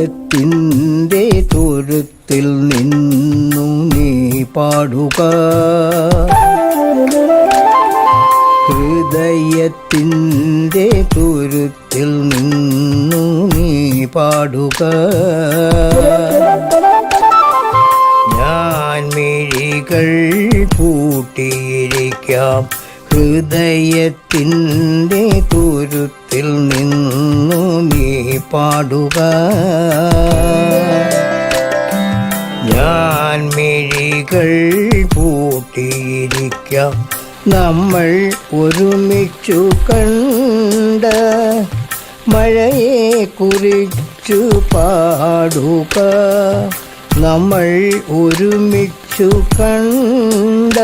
ഹൃദയത്തിന്റെ തൊഴുത്തിൽ നിന്നു നീ പാടുക. ഹൃദയത്തിന്റെ തൊഴുത്തിൽ നിന്നു നീ പാടുക. ഞാൻ മിഴികൾ കൂട്ടിയിരിക്കാം. ഹൃദയത്തിന്റെ തുരുത്തിൽ നിന്നു നീ പാടുക. ഞാൻ മിഴികൾ പൂട്ടിയിരിക്കാം നമ്മൾ ഒരുമിച്ചു കണ്ട മഴയെ കുറിച്ചു പാടുക. നമ്മൾ ഒരുമിച്ചു കണ്ട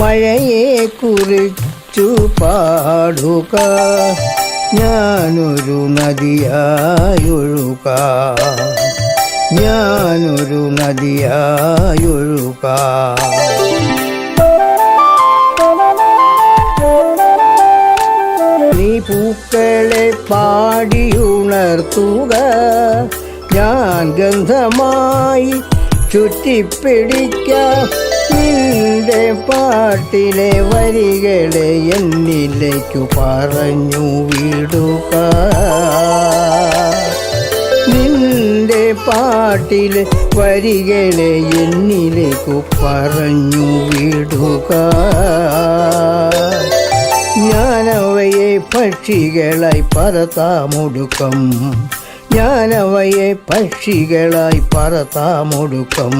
മഴയെ കുറിച്ചു പാടുക. ഞാനൊരു നദിയായൊഴുകാം. ഞാനൊരു നദിയായൊഴുകാം. നീ പൂക്കളെ പാടിയുണർത്തുക. ഞാൻ ഗന്ധമായി ചുറ്റിപ്പിടിക്കാം. നിന്റെ പാട്ടിലെ വരികളെ എന്നിലേക്കു പറഞ്ഞു വിടുക. നിന്റെ പാട്ടിലെ വരികളെ എന്നിലേക്കു പറഞ്ഞു വിടുക. ഞാനവയെ പക്ഷികളായി പറത്താമൊടുക്കം. ഞാനവയെ പക്ഷികളായി പറത്താമൊടുക്കം.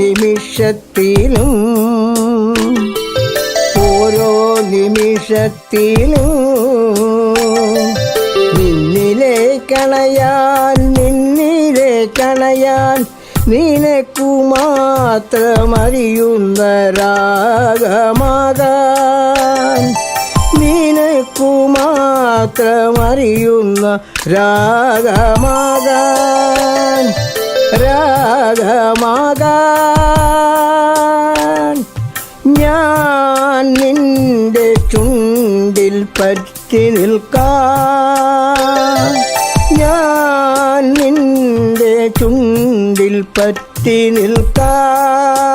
നിമിഷത്തിലും ഓരോ നിമിഷത്തിലും നിന്നിലെ കണയാൻ നിന്നിലെ കണയാൻ നിനക്കു മാത്രമറിയുന്ന രാഗമാകാൻ നിനക്കു മാത്രമറിയുന്ന രാഗമാകാൻ രാഗമാകാൻ ഞാൻ നിന്റെ ചുണ്ടിൽ പറ്റി നിൽക്കാൻ ഞാൻ നിന്റെ ചുണ്ടിൽ പറ്റി നിൽക്കാൻ